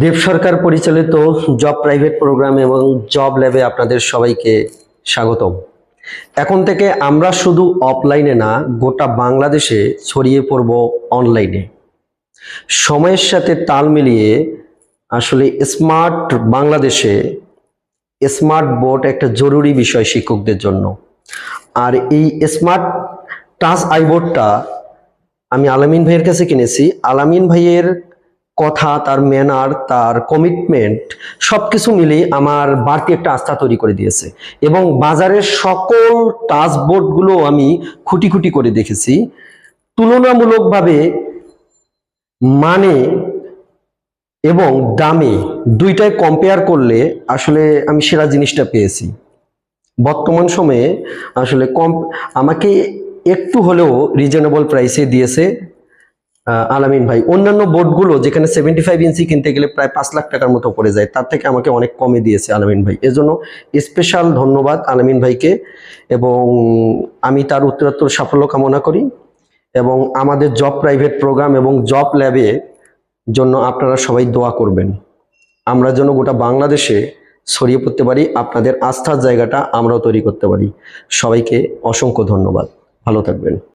দেব সরকার পরিচালিত job private programme এবং জব ল্যাবে আপনাদের সবাইকে স্বাগতম। এখন থেকে আমরা শুধু অফলাইনে না, গোটা বাংলাদেশে ছড়িয়ে পড়ব অনলাইনে সময়ের সাথে তাল মিলিয়ে আসলে স্মার্ট বাংলাদেশে স্মার্ট বোর্ড একটা জরুরি বিষয় শিক্ষকদের জন্য। আর এই স্মার্ট টাচ আইবোর্ডটা আমি আলামিন ভাইয়ের কাছে কিনেছি। আলামিন ভাইয়ের কথা, তার ম্যানার তার কমিটমেন্ট সব কিছু মিলে আমার বাড়তি একটা আস্থা তৈরি করে দিয়েছে। এবং বাজারের সকল টাচ বোর্ডগুলো আমি খুঁটি খুঁটি করে দেখেছি। তুলনামূলকভাবে মানে এবং দামে দুইটাই কম্পেয়ার করলে আসলে আমি সেরা জিনিসটা পেয়েছি। বর্তমান সময়ে আসলে কম আমাকে একটু হলেও রিজনেবল প্রাইসে দিয়েছে। আলামিন ভাই, অন্যান্য বোর্ডগুলো যেখানে সেভেন্টি ফাইভ ইঞ্চি কিনতে গেলে প্রায় পাঁচ লাখ টাকার মতো পড়ে যায়, তার থেকে আমাকে অনেক কমে দিয়েছে আলামিন ভাই। এজন্য স্পেশাল ধন্যবাদ আলামিন ভাইকে এবং আমি তার উত্তরোত্তর সাফল্য কামনা করি এবং আমাদের জব প্রাইভেট প্রোগ্রাম এবং জব ল্যাবে জন্য আপনারা সবাই দোয়া করবেন। আমরা যেন গোটা বাংলাদেশে ছড়িয়ে পড়তে পারি, আপনাদের আস্থার জায়গাটা আমরাও তৈরি করতে পারি। সবাইকে অসংখ্য ধন্যবাদ। ভালো থাকবেন।